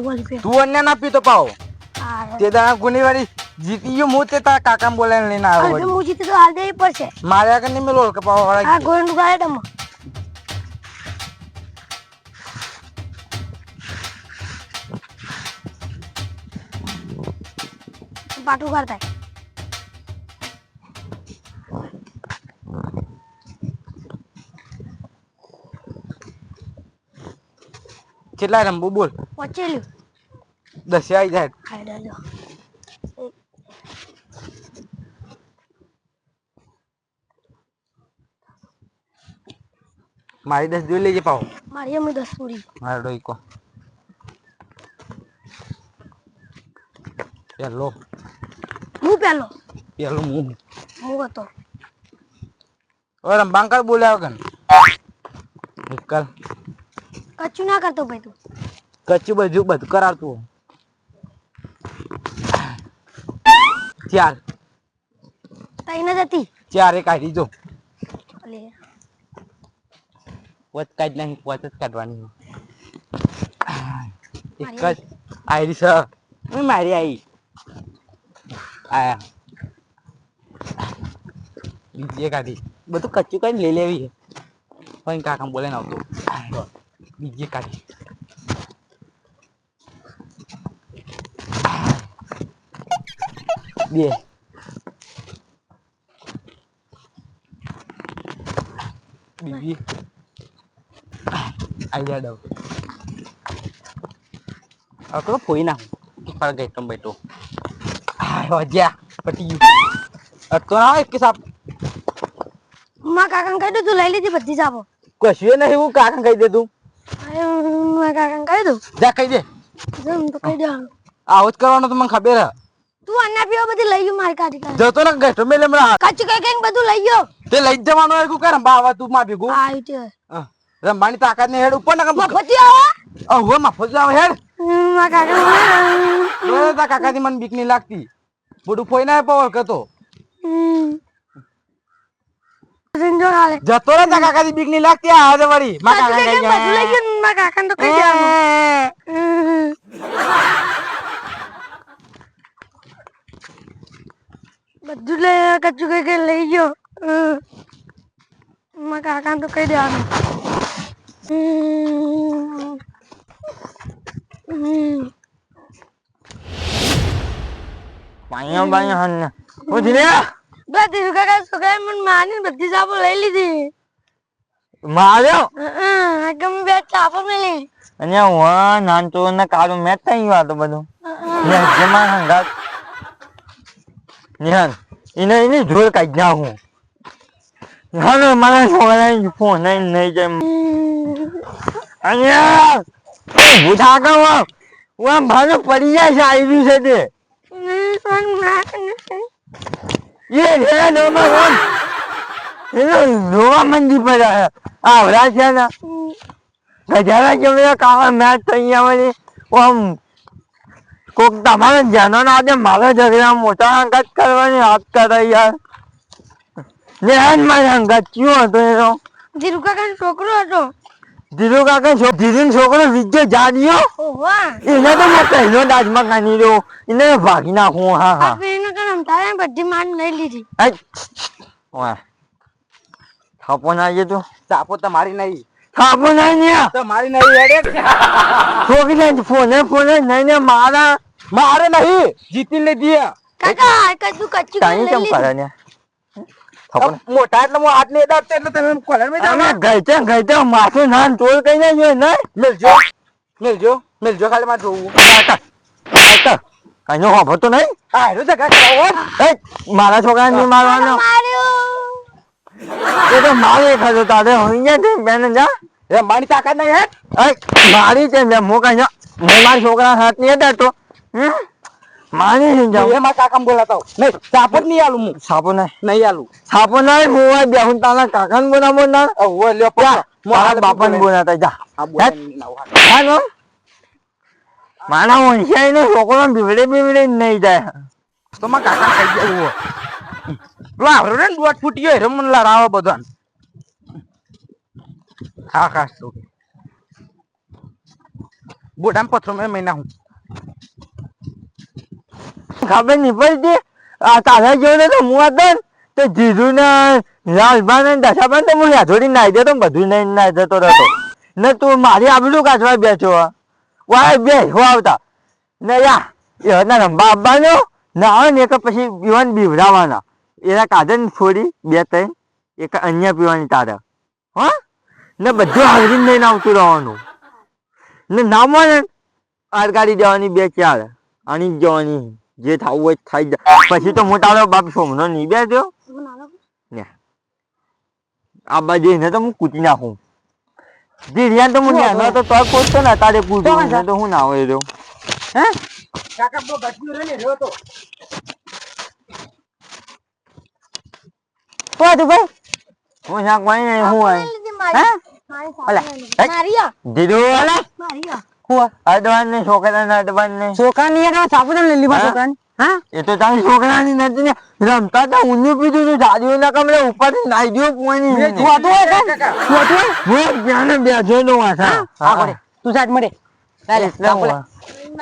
આવું રૂપિયા તું અન્ય ના પીતો પાવ. તે દાણા ગુની વાળી જીતી ગયો હું તે તારા કાકા બોલાવીને લઈને આવ્યો હવે. હું જીતી તો હાલ દેવી પડશે. મારે આગળ નહીં મેલો કે પાવ આ વાળા ગોળનું ગાય તમે પાટું કરતા કેટલા રમવું બોલ પચેલ્યું દસે આવી જાય ખાઈ દેજો મારી દસ જોઈ લેજે પાવ મારી અમે દસ પૂરી મારો ડોઈકો પેલો હું પેલો પેલો હું હું હતો ઓરે બાંકર બોલાવ કન નિકલ કચ્છું ના કરતો ભાઈ તું. કચ્ચું બધું બધું કરાવતું ચાર તઈ ન જતી? ચારે કાઢી જો. લે. પોત કાઢ નહીં પોત જ કાઢવાની એક જ આયરી છે. હું મારી આવી આયા. બીજી કાઢી બધું કચ્ચું કઈ લઈ લેવી છે. પણ કાકા બોલે આવતો બીજી કાઢી બે બીજી આઈડિયા દઉં હવે તો ફોઈ નાખું પર ગઈ તો બેઠો આવ્યો જ્યાં પટી ગયું અટકો ના આવે કે સાપ મારા કાકાને કહી દઉં તું લઈ લીધી બધી સાપો કશું નહીં હું કાકા કહી દે તું મારા કાકાને કહી દઉં? જા કહી દે. જમ તો કહી દેવાનું આવું જ કરવાનો તો મને ખબર હે. તું અન્ના પીવા બધી લઈ ગયો મારી કાઢી જતો ને ગેસ્ટો મેલે હમણાં કચ્છું કઈ કઈ બધું લઈ ગયો. તે લઈ જવાનું હોય કું કરે? બાવા તું માં ભેગું. આવ્યું તે રમવાની તાકાત ને હેડ ઉપર ના મફતી આવે હવે મફત આવે હેડ. કાકા જોડે મને બીક નહીં લાગતી. બધું ફોઈ ના પવર હાલે જતો રે તા કાકાથી બીક નહીં લાગતી આ હવે વળી માં કચ્છું કાકા કઈ કઈ બધું લઈ ગયો ને મારા કાકાને તો કહી દેવાનું બધું લઈ કચ્છું કઈ કઈ લઈ ગયો મારા કાકાને તો કહી દેવાનું પાયો પાયો હન ઉઠી રે બધી કાકા છોકરાએ મને માની બધી સાબુ લઈ લીધી. માર્યો? ગમે બે ચાપો મેલી. અને હું નાનતો ને કાળું મેચ થઈ ગયો તો બધું. જમા હંગાત. નિહાન એને એને જોર કાઢી નાખું. હાલો મારા છોકરા ફોન નહીં જાય. અહીંયા ભૂઠા કહો હું ભાનો પડી જાય છે આવી છે તે. એ રે નોમાં ફોન એનો જોવા મંદી પડ્યા આવડા છે ને. ગજારા કેવડા કાવા મેચ થઈ વળી આમ કોક તમારે જાનો ના દે મારે ઝઘડા મોટા અંગત કરવાની હાથ કરે યાર. ને હાન મારે અંગત કયો હતો એનો? ધીરુ કાકા છોકરો હતો. ધીરુ કાકા છો ધીરુ છોકરો વિજય જાડ્યો? એને તો મેં પહેલો દાજમાં કાઢી દો એને ભાગી નાખું હા હા. કારણે તારે બધી માન લઈ લીધી. થાપો ના આવી તું. થાપો તમારી નહીં. થાપો નહીં ને તમારી નહીં હેડે. છોકરી ફોને ફોને નહીં ને મારા મારે નહીં. જીતી લીધી કાકા આ કદું કચ્ચું કરી લઈ લીધું મોટા એટલે હું હાથ ને દાબતે એટલે તમે કોલરમાં જાવ ગઈતે ગઈતે માથું નાન તોલ કઈ ના ને. મિલજો મિલજો મિલજો ખાલી માં જોવું. કાકા કાકા. કઈનો હોભો તો નહીં? આ હેરો કરાવો એ મારા છોકરાને નહીં મારવાનો? એ તો મારે ખાધો તારે હોઈ જાય બેન જા. એ મારી તાકાત નહીં હે એ મારી છે મેં મો કઈ હું મારા છોકરા હાથ નહીં ડરતો હમ? મારી નહીં જાઉં એમાં કાકા બોલાતા નહીં સાપો જ નહીં આલું હું. સાપો નહીં નહીં આલું. સાપો નહીં હું આ બેહું તારા કાકા ને બોલાવો ના. ઓ લ્યો મારા બાપા ને બોલાતા જા હા નો? મારા વંશાઈ નો છોકરો બીવડે તો પથરો મેં મહિના હું ખબર નહીં પડતી આ તારા જેવો ને તો હતો તો જીજુ ને લાલભા ને દશાબા તો હું યાદોડી દેતો બધું નહીં નાઈ રહેતો. ને તું મારી આબલું કાચવા બેઠો. વાય બે હો આવતા. ને યા એ રંબા આવવાનો ને આવે ને એક પછી પીવાન બીવડાવવાના. એના કાઢે ને થોડી બે ત્રણ એક અન્ય પીવાની તારે. હા? ને બધું હાજરી લઈને આવતું રહેવાનું. ને ને આડગાડી દેવાની બે ચાર. આની જવાની જે થવું હોય થઈ જાય પછી તો મોટા તારો બાપ સોમનો નહીં બે દો ને આ બાજુ એને તો હું કૂટી નાખું. જે રિયાન તો મને ન તો તોય કોચતો ના તારે પૂછું તો હું ના હોય રહ્યો હે? કાકા બો ગજબી રે ને રહ્યો તો. તો તું ભાઈ. હું શાક વાઈ નહીં હું આય હે? ઓલા મારિયા દીદો દીધું મારિયા મારી હું. દવાન ને છોકરા ના દવાન ને. છોકરાની યાર સાબુદાન લઈ લીધા હા? છોકરાની. હા? એ તો તારી છોકરાની નથી ને રમતા તો ઊંધું પીધું તું જાદીઓ ના કમરે ઉપરથી નાઈ ગયો પોઈની તું હતું હોય કાકા. તું હોય? હું ધ્યાને બેઠો તો વાસા હા પડે. તું લે. હું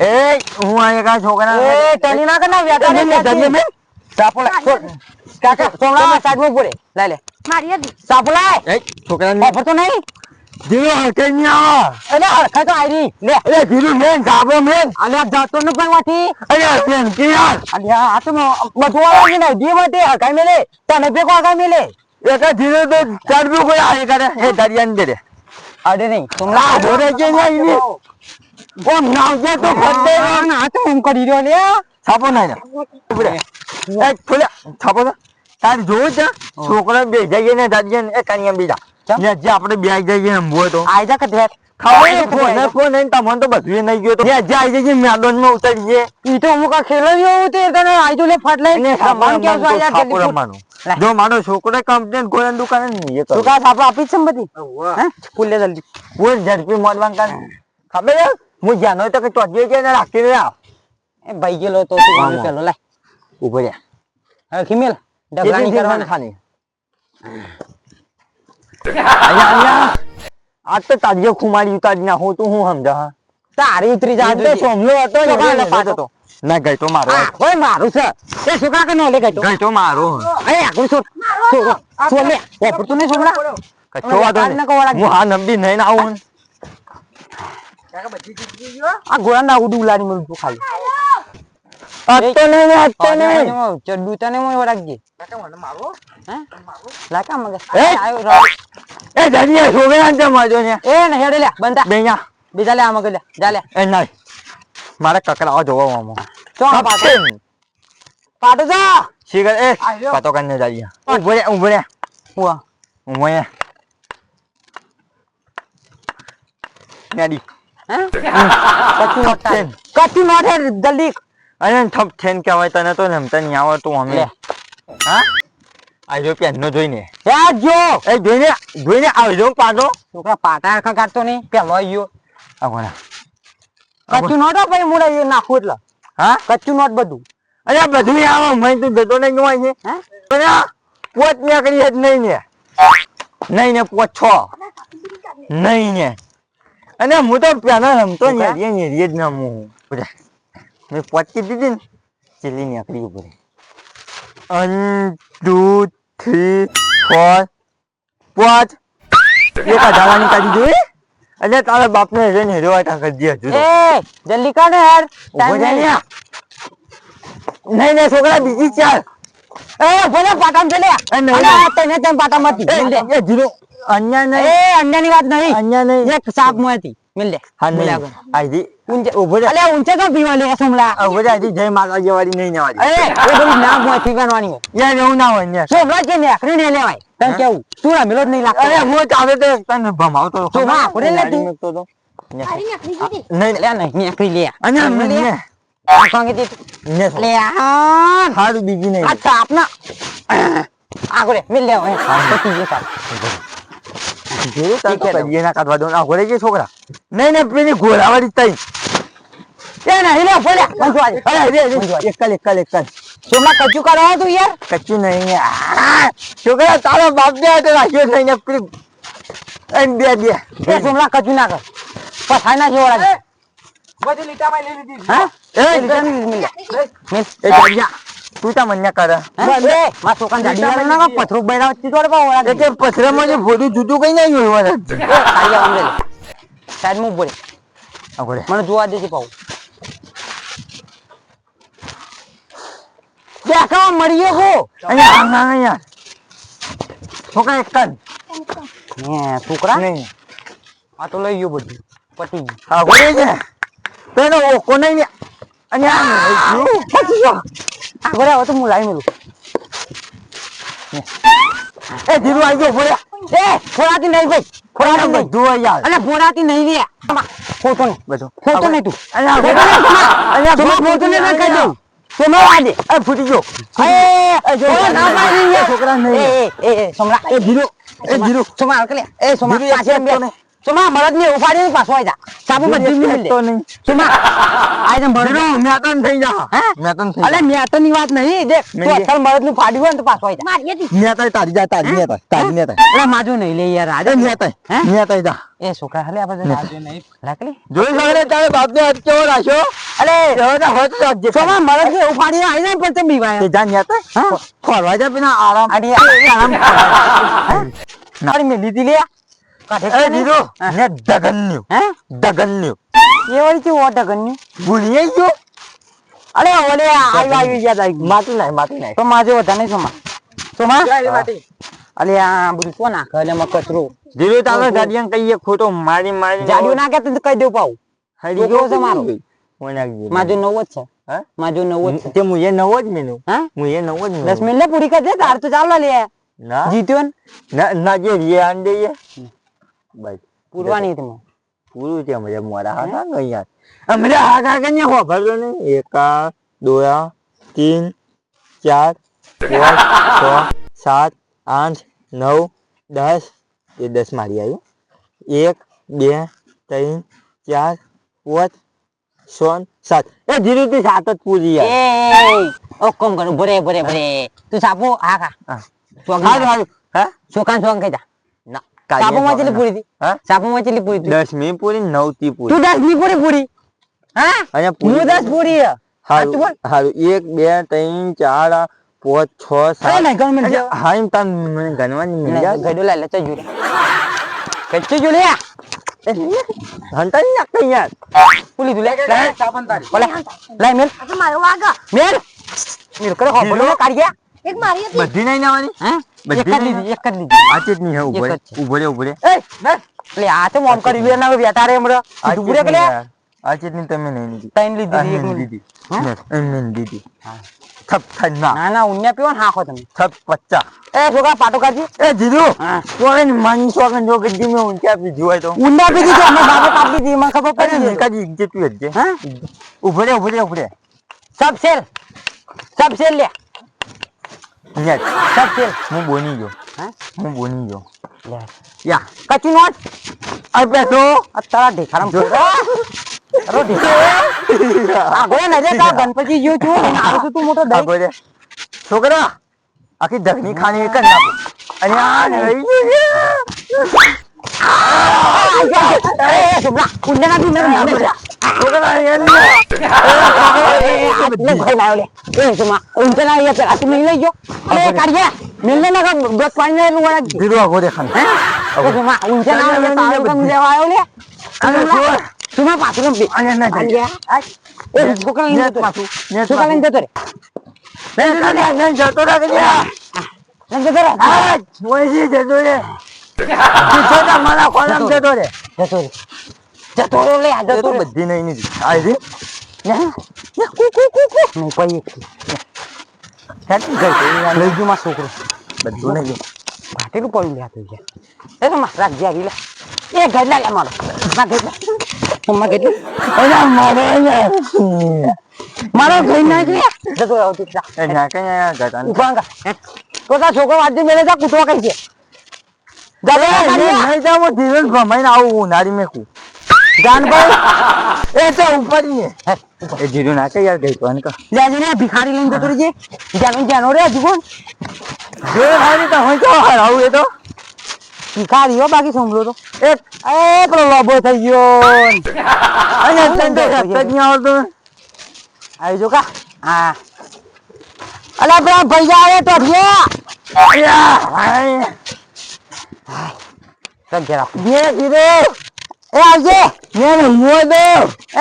એ હું આ એકા છોકરા એ તની ના કરના વ્યાતા મેં તને મેં સાપુ લે છોડ. કાકા સોમલા સાઈડમાં પડે. લે લે. મારી હતી. એ છોકરાને ખબર તો નહીં? ધીરો હરકે નહીં આવા. અલે હરખા તો આયરી. લે. અરે ધીરું મેન ગાબો મેન. અલે જાતો ન પણ વાથી અરે બેન કે યાર અલે આ તો બધું આવે ને. દી માટે હરખાઈ મેલે. તને ભેગો હરખાઈ મેલે? એક ધીરો તો ચડબુ કોઈ આ કરે. હે દરિયાન દે અરે નહીં. આ જોડે કે નહીં ની ઓમ નાવજે તો ફટે ના તો હું કરી રહ્યો લે છાપો ના એ ખોલે છાપો તારી જોવું છે. છોકરા બે જઈએ ને દાદીએ ને એ કાનિયા બીજા? ને જે આપણે બે જઈએ ને બોય તો. આઈ જા કે દેખ ખબર ફોન ફોન ને તમને તો બધું નહીં ગયો તો. ને જે આવી જઈએ મેદાનમાં ઉતરીએ. ઈ તો અમુક આ ખેલો જેવું તે તને આઈ તો લે ફાટ લઈ. એને સામાન કેવું છે? યાર જલ્દી ફૂટ. રમવાનું લે. જો મારો છોકરો કમ્પ્લેન ગોળન દુકાને નહીં એ તું કા સાપો આપી જ છે બધી? હે? ફૂલ જલ્દી. કોઈ ઝડપી મોડવાન કાન ખબર હું જાનો હોય તો કે છે ને રાખીને એ ભાઈ ગયેલો તો તું પેલો લાય. ઊભો રે. હવે ખીમેલ કરવાના. ખાની અહીંયા અહીંયા આ તો તારીઓ ખુમારી ઉતારી ના હું હું સમજા તારી ઉતરી જા તો સોમલો હતો ને એટલે પાડો ના ગઈ તો મારો ઓય મારું છે એ સુકા કે નો ગઈ તો ગઈ તો મારો અરે આગળ છો છોડ છોડ લે એ પડતું નહીં છોકરા કચ્છો. નાખો વાળા. હું હા નંબી નહીં ના આવું આ ગોળા ના ઉડી ઉલાડી મળું ખાલી હતો નહીં ને હતો નહીં. ચડ્ડુ તને મોય વરાગજે હે? લાકા મગે એ! આયો રો એ ધનિયા છોકરા ને મજો ને? એ ને હેડે લે બંધા. બેયા બીજા લે આ મગે લે જા લે એ નહીં. મારે કકડાવા જોવા આમાં. ચો આ પાટો. પાટો જા. શીખર એ આયો. પાતો કરીને ઊભો રે ઊભો રે. હુઆ ઊભો રે. નેડી હે? કચ્ચી નોટ થેન. નોટ જલ્દી. અને થપ થેન કહેવાય તને તો રમતા નહીં આવડતું અમે. લે. હા? આ પેનનો જોઈને. યા જો. એ જોઈને જોઈને આવજો પાછો છોકરા પાટા આખા કાઢતો નહીં. પેલો આવ્યો આ કચ્ચું નોટ ભાઈ મુડા એ નાખું એટલે. હા? કચ્ચું નોટ બધું. અરે બધું આવો મેં તું જતો નહીં જોવાય છે. હા? પોત નીકળી જ નહીં ને. નહીં ને પોત છો. નહીં ને. અને હું તો પેલા રમતો ને એ જ ના હું મેં પોચી દીધી ને ચીલી નીકળી ઉપર વન ટુ થ્રી ફોર પાંચ એક હજારની કાઢી જોઈ અને તારા બાપને હેરો ને હેરો આટા કરી દે હજુ. એ જલ્દી કાઢ યાર ટાઈમ નહીં નહીં નહીં છોકરા બીજી ચાલ એ ભલે પાટા માં ચલે એ નહીં, તને તેમ પાટા મત દે જીરો અન્યા નહીં. એ અન્યની વાત નહીં. અન્યા નહીં. એક સાપ મોયથી મિલ દે હા નહીં. આગળ. આજી ઊંચે ઊભો રહે અલે ઊંચે કા પીવા લે સોમલા? ઊભો રહે આજી જય માતાજી વાળી નહીં એ એ બધી ના મોયથી બનવાની હોય. યાર એવું ના હોય ને સોમલા કે નેકરી ને લેવાય. તને કેવું? તું રમેલો જ નહીં લાગતો? અરે હું ચાલે તો તને ભમાવતો તો માં આપણે લે ગાડી તું. મૂકતો હતો. ને. મારી નહીં. લે નહીં નેકરી લે. અને રમે લે. ને આ કાંગે તે? ને લે આ હારું બીજી નહીં. આ સાપ ના આગળ મિલ લે ના કાઢવા દો ના જે છોકરા નહીં નહીં પેલી તઈ નહીં લે અરે રે આજે એકલ એકલ એકલ સોમલા કચ્ચું કાઢવા તું યાર કચ્ચું નહીં છોકરા તારો બાપ બે તો રાખ્યો નહીં ને પેલી બે બે એ સોમલા કચ્ચું ના કર ના જેવો લાગે બધી લીટામાં લઈ લીધી હા એ લીટાની મિલ મિલ એ જાડિયા તું તા મને કરે. હે? માં છોકરાને જાડી વાળો ના પથરો બૈરા વચ્ચે જોડે પાવ ઓળા એ કે પથરામાં જે ભોડું જુદું કઈ નહીં હોય? મને ખાલી આમ લે. સાઈડમાં બોલે આગળ મને જોવા દેજે પાવ દેખાવા મળીએ કો અહીંયા ના અહીંયા. છોકરા એક હે છોકરા? આ તો લઈ ગયો બધું. પટી ગયું. આગળ છે. તો એનો ઓકો નહીં. પછી આગળ આવો તો હું લાવી મેલું એ ધીરુ આવી ગયો ભોળ્યા એ ફોડાતી નહીં ભાઈ. ફોડાતી નહીં. ધોવા યાર અલે ફોડાતી નહીં રે. ફોટો નહીં. બધું. ફોટો નહીં તું. અહીંયા તમાર ફોટો નહીં. ના કહી દઉં તો મેં વાજે એ ફૂટી ગયો. એ જો, ના પાડી છોકરા નહીં. એ એ સમરા એ ધીરુ એ ધીરુ. સોમા હાલ લે. એ સોમા ધીરું એક પાછળ બે. નહીં. સોમા મરદ ને ઉપાડીને પાછો આવી જા. સાબુ બધી મિલ દે નહીં. સુમા આઈ ને મળદ મેતન થઈ જા. હે? મેતન થઈ અલે મેતનની વાત નહીં. દેખ તું અસલ મરદનું ફાડ્યું હોય ને તો પાછો આવી જા. મારી હતી. મેતન તારી જા તારી મેતન તારી મેતન અરે માજો નહીં લે યાર આજે મેતન હે? મેતન જા. એ છોકરા હલે આપણે રાજુ નહીં. રાખલી જોઈ સગળે તારે બાપને હાથ કેવો રાખ્યો? અલે હવે તો હોત રાખજે સુમા મરદ ને ઉપાડીને આવી જાય પણ તમે બીવાય. તે જા મેતન હા? ફરવા જા પેલા આરામ. અરે આરામ. અરે મેં દીધી લે. કાઢે ધીરું ને દગન્યું હે? દગન્યું એ વળી કેવું ગણ્યું ભૂલી ગયો? અરે ઓલે આવી આવી ગયું. માટી નાય માટી નાય તો માજો હતા નહીં સોમા. સોમા. અલે આ બધું શું નાખે એટલે એમાં કચરો. ધીરું તારે ગાડિયાને કહીએ ખોટો મારી મારી જાડ્યું નાખે તો કહી દઉં પાઉં. હરી છોકરો છે મારો. મારો માજો નવ જ છે. માજો નવ જ તે મુએ નવો જ મેનુ હા? મુએ નવો જ દસ મેનુ મિનિટ પૂરી કરજે તાર તો ચાલો લે. ના. જીત્યો ને? ના ના જે રિયા આન દઈએ બસ પૂરવાની તમે. પૂરું છે મજા મોરા હા ના ગઈ યાર અમને હા હા કઈ હો ભરલો ને એકા દોયા તીન ચાર પાંચ છ સાત આઠ નવ દસ. એ દસ મારી આવ્યું એક બે ત્રણ ચાર પાંચ સોન સાત. એ ધીરે ધીરે સાત જ પૂરી યાર. ઓ કોમ કરું. ભરે ભરે ભરે. તું સાપો? હા કા હા. હા? છોકરા સોગ ખાઈ જા. ના સાપો માં પૂરી હા? સાપો માં પૂરી હતી પૂરી નવથી પૂરી. તું દસ પૂરી પૂરી. હા? અહીંયા પૂરી દસ પૂરી. હે. સાચું બોલ. હારું. હારું એક બે ત્રણ ચાર પાંચ છ સાત. નહીં ગણ મને હા એમ તાર મને ગણવાની મજા ગડો લાય લચા જુલે. કચ્ચી જુલે? હંતા નહીં નાખતા યાર. પુલી જુલે લાય બોલે લાય મેલ. મારો વાગા મેલ. મેલ કરે હો બોલો કાઢ્યા એક મારી હતી બધી નહીં નાવાની હે બધી એક જ લીધી એક જ લીધી આ જ નહીં હે ઉભો ઉભો રે ઉભો રે એ બસ એટલે આ તો મોમ કરી બે ના બેટા રે હમરો દુબરે કે આ જ નહીં તમે નહીં લીધી તૈન લીધી એક લીધી એમ નહીં લીધી થપ થન ના ના ના ઉન્યા પીવો ને હાખો તમે થપ પચ્ચા એ છોકરા પાટો કાજી એ જીજુ કોણે મન છો કે જો ગદ્દી મે ઉન્યા પી જીવાય તો ઉન્યા પી દીધો અમે બાપે પાપ દીધી મને ખબર પડી ને કાજી ઇજ્જત પી હજે હા ઉભરે ઉભરે ઉભરે સબ સેલ સબ સેલ લે હું બોની ગયો હા બોની ગયો યા કચી નોટ પેસો આ તારા ઢેખારામ તારો ઢેખારો આ ગોળે નજે તા ગણપતિ જેવો છું આવું તું મોટો દહીં બોલે છોકરા આખી ધગની ખાની એક જ નાખો અને આ રહી ગયું ના છોકરા ના અરે કાઢ્યા મિલને ના કર દોત પાણી ના લુવા રાખજે ધીરો આગો દેખાન હે એ સુમા ઊંચે ના આવ્યા તારું કામ લેવા આવ્યો લે અરે સુમા સુમા પાછળ બે અને ના જતો રે. જતો રે જતો રે જતો તો બધી નહીં ગઈ લઈ ગયો માં છોકરો બધું નહીં પાટેલું પડ્યું લે તો એ તો માં લે એ ગડલા લે મારો માં ગડલા માં ગડલા અરે મારે મારો ગઈ ના કે જતો રહો તું એ તો તા છોકરો આજે મેલે જા કૂતવા કઈ છે અરે નહીં જાવ ધીરજ ભમાઈને આવું ઉનાળી મેકું જાનભાઈ એ તો ઉપર એ જીરું નાખે યાર ગઈ તો અનકા લે ને ભિખારી લઈને જતો રહેજે. જાનો જાનો રે હજુ કોણ? જો તો તો એ તો. ભિખારી હો બાકી સંભળો તો. એક એ પેલો લોબો થઈ ગયો. અને તને તો હેઠ જ આવી કા. હા. અલા પેલા ભૈયા આવે તો અલ્યા, ભાઈ. રખ જરા બે કીધું એ આવજે. મેં મોં દો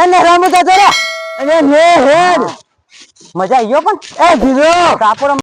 એને રમતો તો રે અને મેં હેડ મજા આવી ગયો પણ. એ કીધું કાપડ